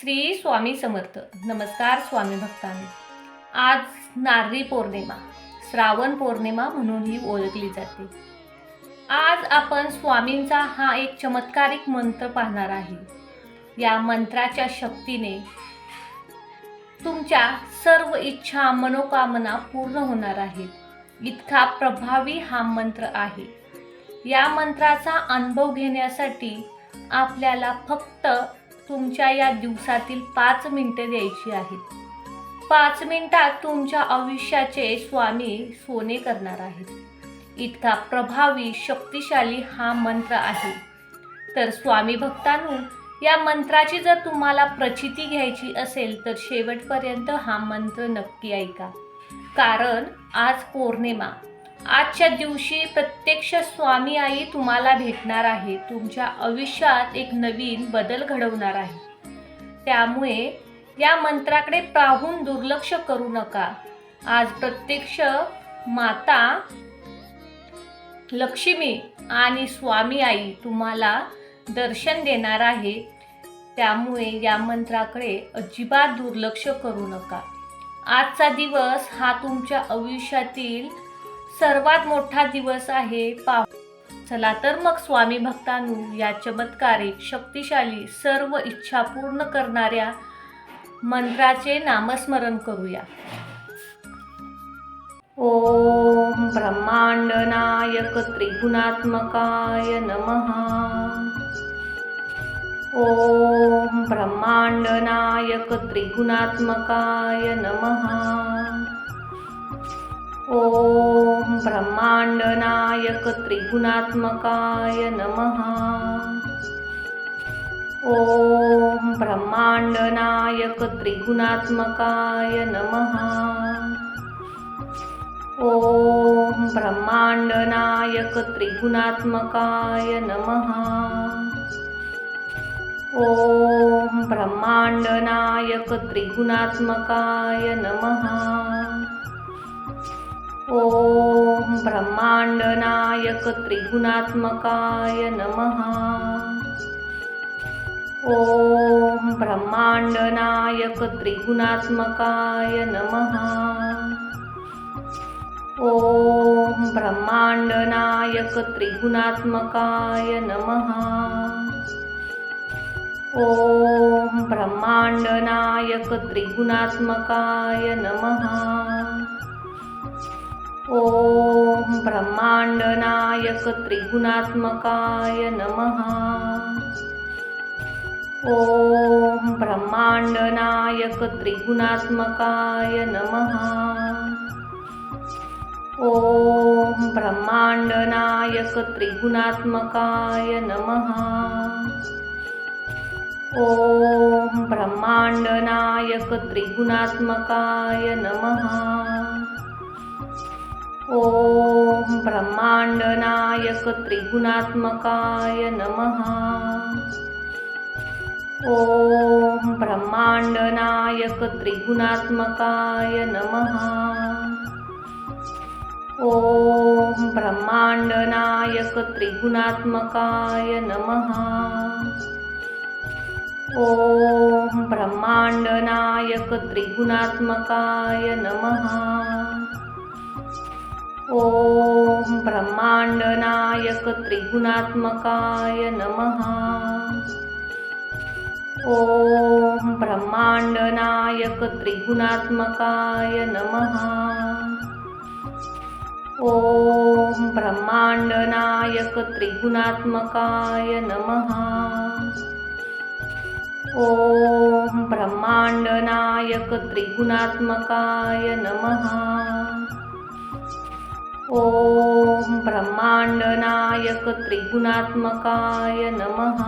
श्री स्वामी समर्थ. नमस्कार स्वामी भक्तांनी. आज नारळी पौर्णिमा श्रावण पौर्णिमा म्हणूनही ओळखली जाते. आज आपण स्वामींचा हा एक चमत्कारिक मंत्र पाहणार आहे. या मंत्राच्या शक्तीने तुमच्या सर्व इच्छा मनोकामना पूर्ण होणार आहेत. इतका प्रभावी हा मंत्र आहे. या मंत्राचा अनुभव घेण्यासाठी आपल्याला फक्त तुमच्या या दिवसातील पाच मिनिटं द्यायची आहेत. पाच मिनिटात तुमच्या आयुष्याचे स्वामी सोने करणार आहेत. इतका प्रभावी शक्तिशाली हा मंत्र आहे. तर स्वामी भक्तांनो या मंत्राची जर तुम्हाला प्रचिती घ्यायची असेल तर शेवटपर्यंत हा मंत्र नक्की ऐका. कारण आज पौर्णिमा आजच्या दिवशी प्रत्यक्ष स्वामी आई तुम्हाला भेटणार आहे. तुमच्या आयुष्यात एक नवीन बदल घडवणार आहे. त्यामुळे या मंत्राकडे पाहून दुर्लक्ष करू नका. आज प्रत्यक्ष माता लक्ष्मी आणि स्वामी आई तुम्हाला दर्शन देणार आहे. त्यामुळे या मंत्राकडे अजिबात दुर्लक्ष करू नका. आजचा दिवस हा तुमच्या आयुष्यातील सर्वात मोठा दिवस आहे पाहू चला तर मग स्वामी भक्तांनो या चमत्कारिक शक्तिशाली सर्व इच्छा पूर्ण करणाऱ्या मंत्राचे नामस्मरण करूया. ओम ब्रह्मांडनायक त्रिगुणात्मकाय नमः. ओम ब्रह्मांडनायक त्रिगुणात्मकाय नमः. ओम ब्रह्मांडनायक त्रिगुणात्मकाय नमः। ओम ब्रह्मांडनायक त्रिगुणात्मकाय नमः। ओम ब्रह्मांडनायक त्रिगुणात्मकाय नमः। ओम ब्रह्मांडनायक त्रिगुणात्मकाय नमः। ओम ब्रह्मांडनायक त्रिगुणात्मकाय नमः। ओम ब्रह्मांडनायक त्रिगुणात्मकाय नमः। ओम ब्रह्मांडनायक त्रिगुणात्मकाय नमः। ओम ब्रह्मांडनायक त्रिगुणात्मकाय नमः। ओम ब्रह्मांडनायक त्रिगुणात्मकाय नमः। ओम ब्रह्मांडनायक त्रिगुणात्मकाय नमः। ओम ब्रह्मांडनायक त्रिगुणात्मकाय नमः। ओम ब्रह्मांडनायक त्रिगुणात्मकाय नमः। ओम ब्रह्मांडनायक त्रिगुणात्मकाय नम। ओम ब्रह्मांडनायक त्रिगुणात्मकाय नम। ओम ब्रह्मांडनायक त्रिगुणात्मकाय नम। ओम ब्रह्मांडनायक त्रिगुणात्मकाय नमः। ओम ब्रह्मांडनायक त्रिगुणात्मकाय नमः। ओम ब्रह्मांडनायक त्रिगुणात्मकाय नमः। ओम ब्रह्मांडनायक त्रिगुणात्मकाय नमः। ओम ब्रह्मांडनायक त्रिगुणात्मकाय नमः। ओम ब्रह्मांडनायक त्रिगुणात्मकाय नमः।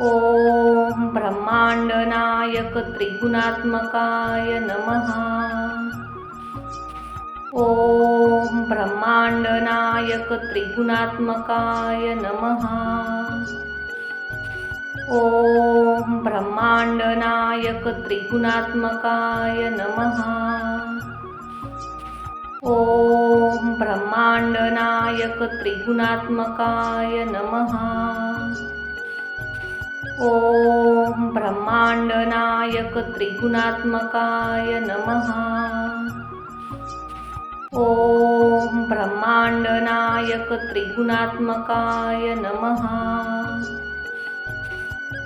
ओम ब्रह्मांडनायक त्रिगुणात्मकाय नमः। ओम ब्रह्मांडनायक त्रिगुणात्मकाय नमः। ओम ब्रह्मांडनायक त्रिगुणात्मकाय नमः। ओम ब्रह्मांडनायक त्रिगुणात्मकाय नमः। ओम ब्रह्मांडनायक त्रिगुणात्मकाय नमः। ओम ब्रह्मांडनायक त्रिगुणात्मकाय नमः।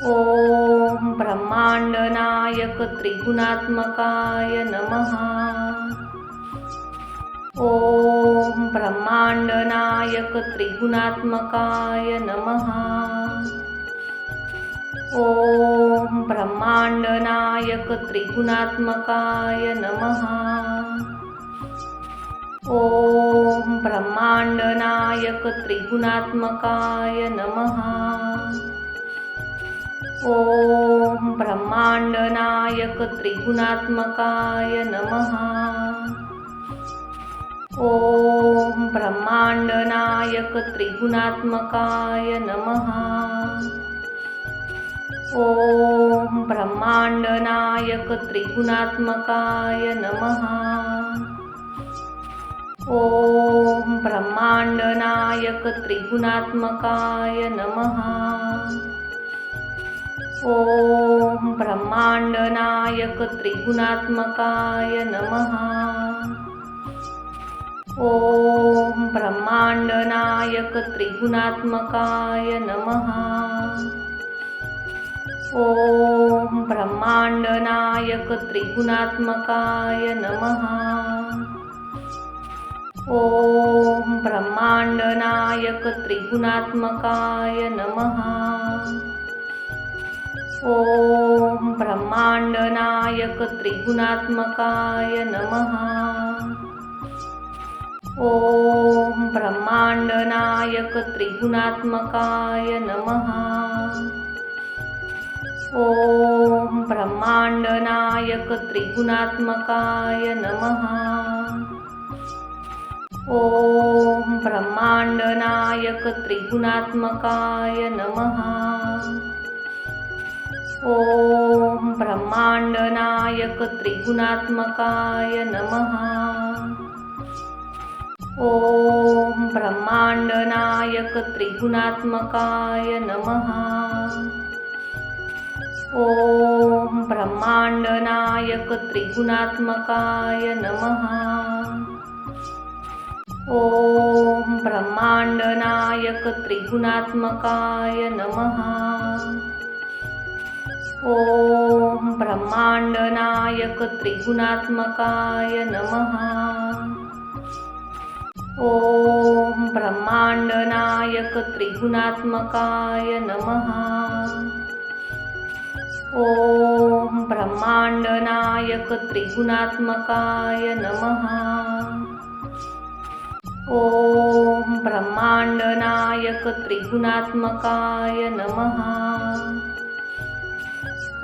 ओम ब्रह्मांडनायक त्रिगुणात्मकाय नमः। ओम ब्रह्मांडनायक त्रिगुणात्मकाय नमः। ओम ब्रह्मांडनायक त्रिगुणात्मकाय नमः। ओम ब्रह्मांडनायक त्रिगुणात्मकाय नमः। ओम ब्रह्मांडनायक त्रिगुणात्मकाय नमः। ओम ब्रह्मांडनायक त्रिगुणात्मकाय नमः। ओम ब्रह्मांडनायक त्रिगुणात्मकाय नमः। ओम ब्रह्मांडनायक त्रिगुणात्मकाय नमः। ओम ब्रह्मांडनायक त्रिगुणात्मकाय नमः। ओम ब्रह्मांडनायक त्रिगुणात्मकाय नमहा ओम ब्रह्मांडनायक त्रिगुणात्मकाय नमहा ओम ब्रह्मांडनायक त्रिगुणात्मकाय नमहा ओम ब्रह्मांडनायक त्रिगुणात्मकाय नमहा ओम ब्रह्मांडनायक त्रिगुणात्मकाय नमः। ओम ब्रह्मांडनायक त्रिगुणात्मकाय नमः। ओम ब्रह्मांडनायक त्रिगुणात्मकाय नमः। ओम ब्रह्मांडनायक त्रिगुणात्मकाय नमः। ओम ब्रह्मांडनायक त्रिगुणात्मकाय नमः। ओम ब्रह्मांडनायक त्रिगुणात्मकाय नमः। ओम ब्रह्मांडनायक त्रिगुणात्मकाय नमः। ओम ब्रह्मांडनायक त्रिगुणात्मकाय नमः। ॐ ब्रह्माण्डनायक त्रिगुणात्मकाय नमः। ॐ ब्रह्माण्डनायक त्रिगुणात्मकाय नमः। ॐ ब्रह्माण्डनायक त्रिगुणात्मकाय नमः।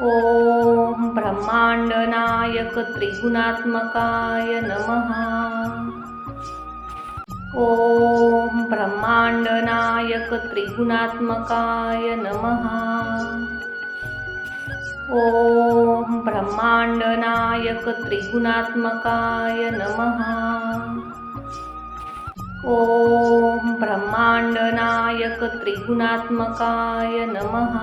ॐ ब्रह्माण्डनायक त्रिगुणात्मकाय नमः। ओम ब्रह्मांडनायक त्रिगुणात्मकाय नमः। ओम ब्रह्मांडनायक त्रिगुणात्मकाय नमः। ओम ब्रह्मांडनायक त्रिगुणात्मकाय नमः।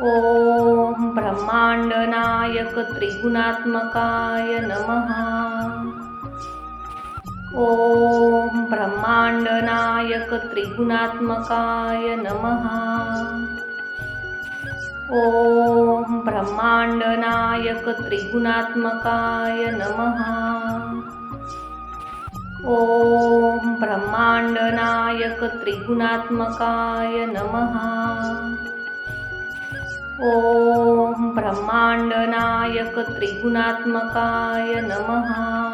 ओम ब्रह्मांडनायक त्रिगुणात्मकाय नमः। ओम ब्रह्मांडनायक त्रिगुणात्मकाय नम। ओम ब्रह्मांडनायक त्रिगुणात्मकाय नम। ओम ब्रह्मांडनायक त्रिगुणात्मकाय नम। ओम ब्रह्मांडनायक त्रिगुणात्मकाय नमः।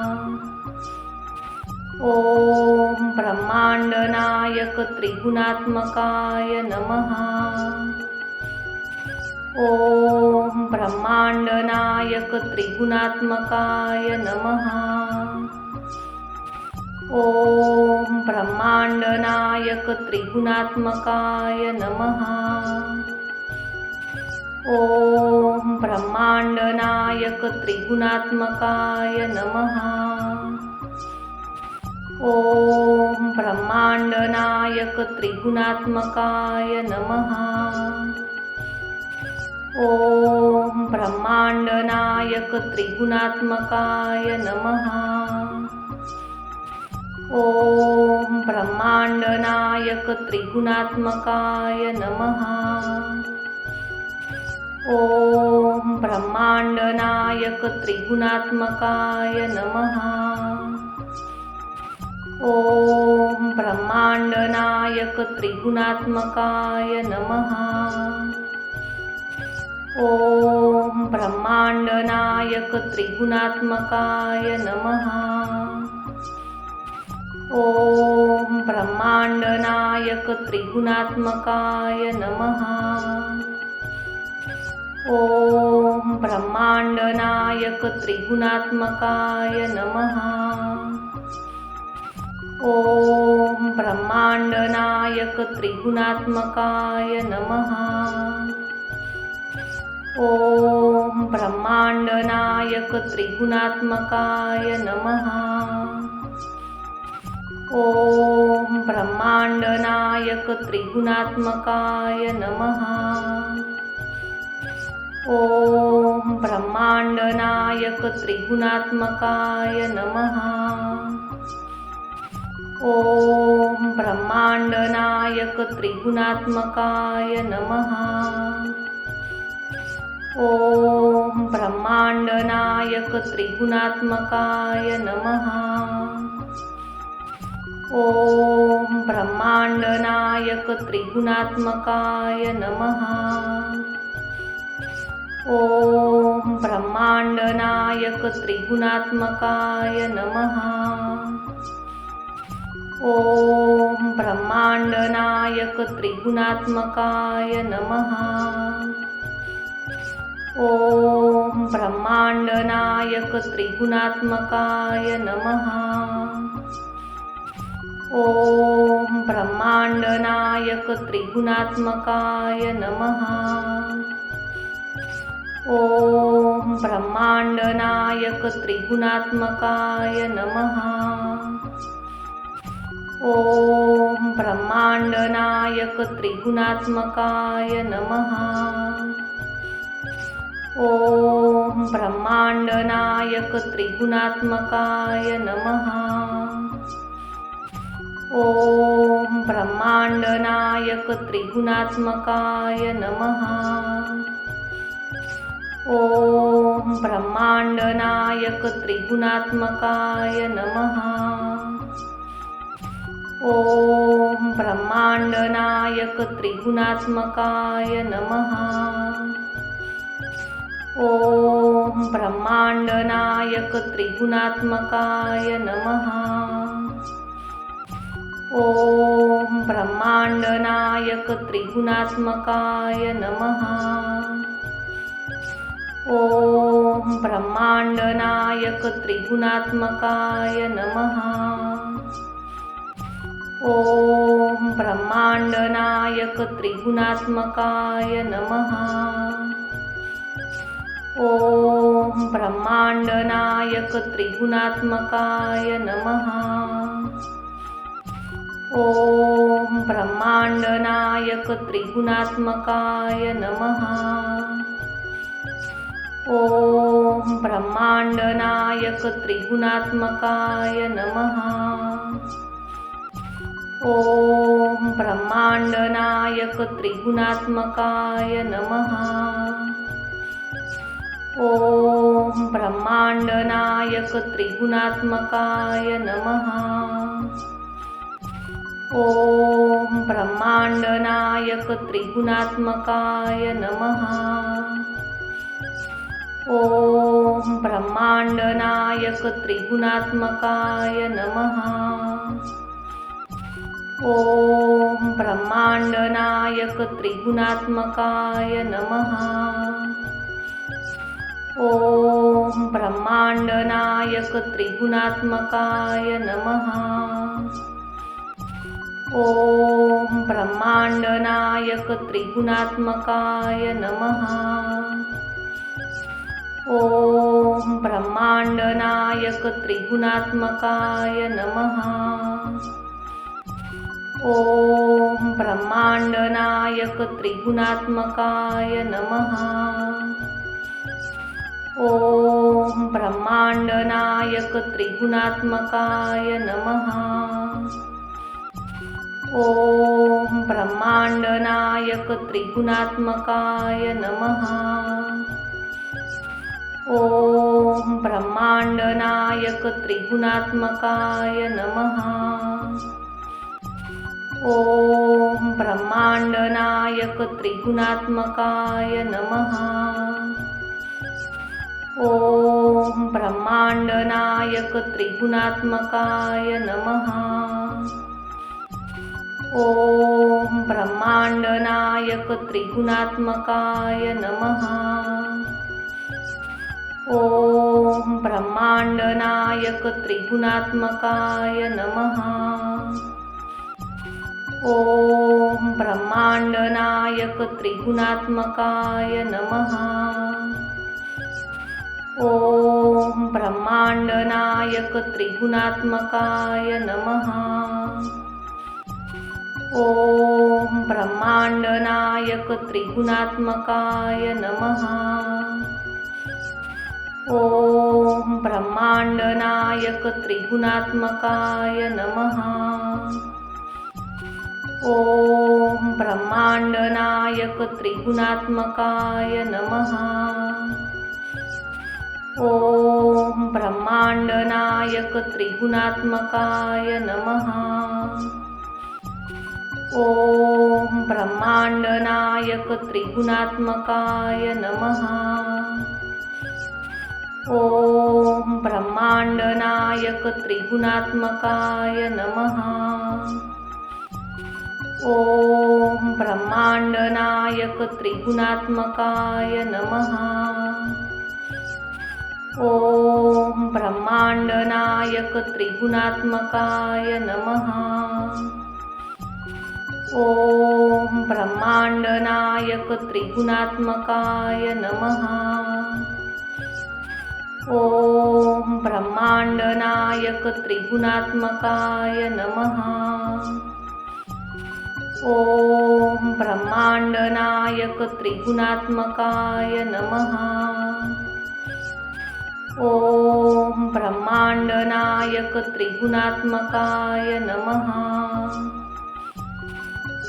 ओम ब्रह्मांडनायक त्रिगुणात्मकाय नम। ओम ब्रह्मांडनायक त्रिगुणात्मकाय नम। ओम ब्रह्मांडनायक त्रिगुणात्मकाय नम। ओम ब्रह्मांडनायक त्रिगुणात्मकाय नम। ओम ब्रह्मांडनायक त्रिगुणात्मकाय नमः। ओम ब्रह्मांडनायक त्रिगुणात्मकाय नमः। ओम ब्रह्मांडनायक त्रिगुणात्मकाय नमः। ओम ब्रह्मांडनायक त्रिगुणात्मकाय नमः। ओम ब्रह्मांडनायक त्रिगुणात्मकाय नमः। ओम ब्रह्मांडनायक त्रिगुणात्मकाय नमः। ओम ब्रह्मांडनायक त्रिगुणात्मकाय नमः। ओम ब्रह्मांडनायक त्रिगुणात्मकाय नमः। ओम ब्रह्मांड नायक त्रिगुणात्मकाय नमः। ओम ब्रह्मांड नायक त्रिगुणात्मकाय नमः। ओम ब्रह्मांड नायक त्रिगुणात्मकाय नमः। ओम ब्रह्मांड नायक त्रिगुणात्मकाय नमः। ओम ब्रह्मांडनायक त्रिगुणात्मकाय नम। ओम ब्रह्मांडनायक त्रिगुणात्मकाय नम। ओम ब्रह्मांडनायक त्रिगुणात्मकाय नम। ओम ब्रह्मांडनायक त्रिगुणात्मकाय नम। ओम ब्रह्मांडनायक त्रिगुणात्मकाय नम। ओम ब्रह्मांडनायक त्रिगुणात्मकाय नम। ओम ब्रह्मांडनायक त्रिगुणात्मकाय नम। ओम ब्रह्मांडनायक त्रिगुणात्मकाय नमः। ओम ब्रह्मांडनायक त्रिगुणात्मकाय नमहा ओम ब्रह्मांडनायक त्रिगुणात्मकाय नमहा ओम ब्रह्मांडनायक त्रिगुणात्मकाय नमहा ओम ब्रह्मांडनायक त्रिगुणात्मकाय नमहा ओम ब्रह्मांडनायक त्रिगुणात्मकाय नमः। ओम ब्रह्मांडनायक त्रिगुणात्मकाय नमः। ओम ब्रह्मांडनायक त्रिगुणात्मकाय नमः। ओम ब्रह्मांडनायक त्रिगुणात्मकाय नमः। ओम ब्रह्मांडनायक त्रिगुणात्मकाय नम। ओम ब्रह्मांडनायक त्रिगुणात्मकाय नम। ओम ब्रह्मांडनायक त्रिगुणात्मकाय नम। ओम ब्रह्मांडनायक त्रिगुणात्मकाय नम। ओम ब्रह्मांडनायक त्रिगुणात्मकाय नमः। ओम ब्रह्मांडनायक त्रिगुणात्मकाय नमः। ओम ब्रह्मांडनायक त्रिगुणात्मकाय नमः। ओम ब्रह्मांडनायक त्रिगुणात्मकाय नमः। ओम ब्रह्मांडनायक त्रिगुणात्मकाय नमः। ओम ब्रह्मांडनायक त्रिगुणात्मकाय नमः। ओम ब्रह्मांडनायक त्रिगुणात्मकाय नमः। ओम ब्रह्मांडनायक त्रिगुणात्मकाय नमः। ॐ ब्रह्माण्डनायक त्रिगुणात्मकाय नमः। ॐ ब्रह्माण्डनायक त्रिगुणात्मकाय नमः। ॐ ब्रह्माण्डनायक त्रिगुणात्मकाय नमः। ॐ ब्रह्माण्डनायक त्रिगुणात्मकाय नमः। ॐ ब्रह्मांडनायक त्रिगुणात्मकाय नमः। ॐ ब्रह्मांडनायक त्रिगुणात्मकाय नमः। ॐ ब्रह्मांडनायक त्रिगुणात्मकाय नमः। ॐ ब्रह्माण्डनायक त्रिगुणात्मकाय नमः। ओम ब्रह्मांडनायक त्रिगुणात्मकाय नमः। ओम ब्रह्मांडनायक त्रिगुणात्मकाय नमः। ओम ब्रह्मांडनायक त्रिगुणात्मकाय नमः। ओम ब्रह्मांडनायक त्रिगुणात्मकाय नमः। ओम ब्रह्मांडनायक त्रिगुणात्मकाय नमः। ओम ब्रह्मांडनायक त्रिगुणात्मकाय नमः। ओम ब्रह्मांडनायक त्रिगुणात्मकाय नमः। ओम ब्रह्मांडनायक त्रिगुणात्मकाय नमः। ओम ब्रह्मांडनायक त्रिगुणात्मकाय नमः। ओम ब्रह्मांडनायक त्रिगुणात्मकाय नमः। ओम ब्रह्मांडनायक त्रिगुणात्मकाय नमः। ओम ब्रह्मांडनायक त्रिगुणात्मकाय नमः। ॐ ब्रह्माण्डनायक त्रिगुणात्मकाय नमः। ॐ ब्रह्माण्डनायक त्रिगुणात्मकाय नमः।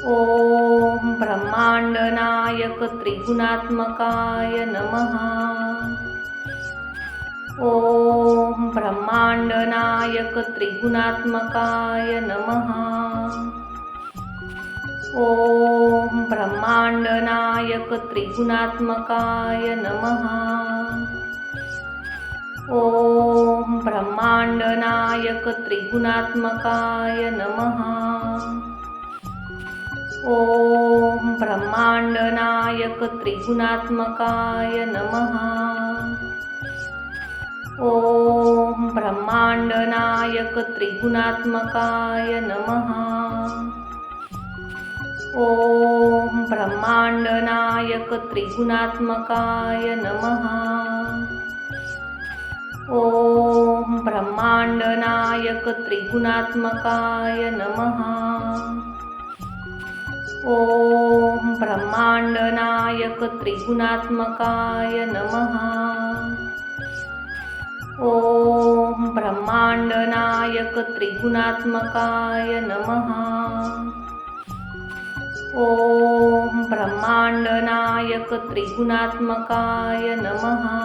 ॐ ब्रह्माण्डनायक त्रिगुणात्मकाय नमः। ॐ ब्रह्माण्डनायक त्रिगुणात्मकाय नमः ओम ब्रह्मांडनायक त्रिगुणात्मकाय नमः। ओम ब्रह्मांडनायक त्रिगुणात्मकाय नमः। ओम ब्रह्मांडनायक त्रिगुणात्मकाय नमः। ओम ब्रह्मांडनायक त्रिगुणात्मकाय नमः। ओम ब्रह्मांडनायक त्रिगुणात्मकाय नमः। ओम ब्रह्मांडनायक त्रिगुणात्मकाय नमः। ओम ब्रह्मांडनायक त्रिगुणात्मकाय नमः। ओम ब्रह्मांडनायक त्रिगुणात्मकाय नमः। ओम ब्रह्मांडनायक त्रिगुणात्मकाय नमहा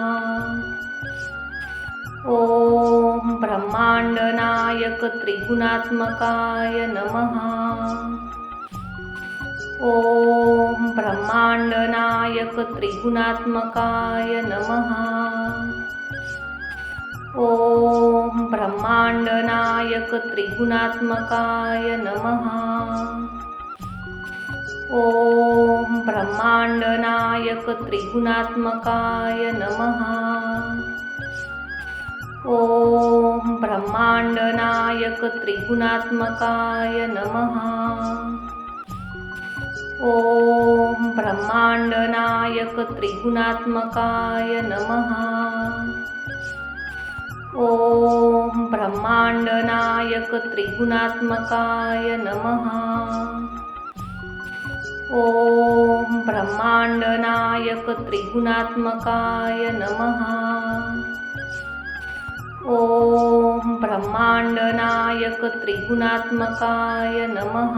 ओम ब्रह्मांडनायक त्रिगुणात्मकाय नमहा ओम ब्रह्मांडनायक त्रिगुणात्मकाय नमहा ओम ब्रह्मांडनायक त्रिगुणात्मकाय नमहा ॐ ब्रह्माण्डनायक त्रिगुणात्मकाय नमः। ॐ ब्रह्माण्डनायक त्रिगुणात्मकाय नमः। ॐ ब्रह्माण्डनायक त्रिगुणात्मकाय नमः। ॐ ब्रह्माण्डनायक त्रिगुणात्मकाय नमः। ओम ब्रह्मांडनायक त्रिगुणात्मकाय नमः। ओम ब्रह्मांडनायक त्रिगुणात्मकाय नमः।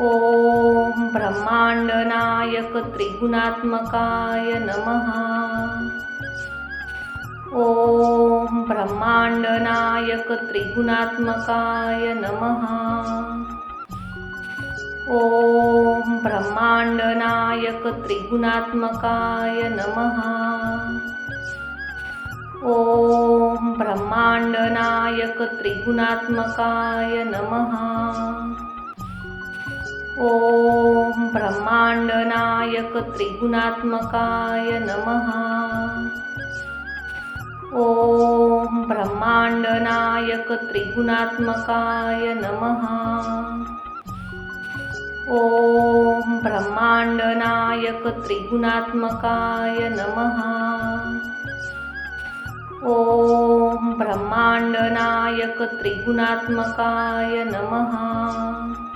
ओम ब्रह्मांडनायक त्रिगुणात्मकाय नमः। ओम ब्रह्मांडनायक त्रिगुणात्मकाय नमः। ओम ब्रह्मांडनायक त्रिगुणात्मकाय नमः। ओम ब्रह्मांडनायक त्रिगुणात्मकाय नमः। ओम ब्रह्मांडनायक त्रिगुणात्मकाय नमः। ओम ब्रह्मांडनायक त्रिगुणात्मकाय नमः। ओम ब्रह्मांडनायक त्रिगुणात्मकाय नमः। ओम ब्रह्मांडनायक त्रिगुणात्मकाय नमः।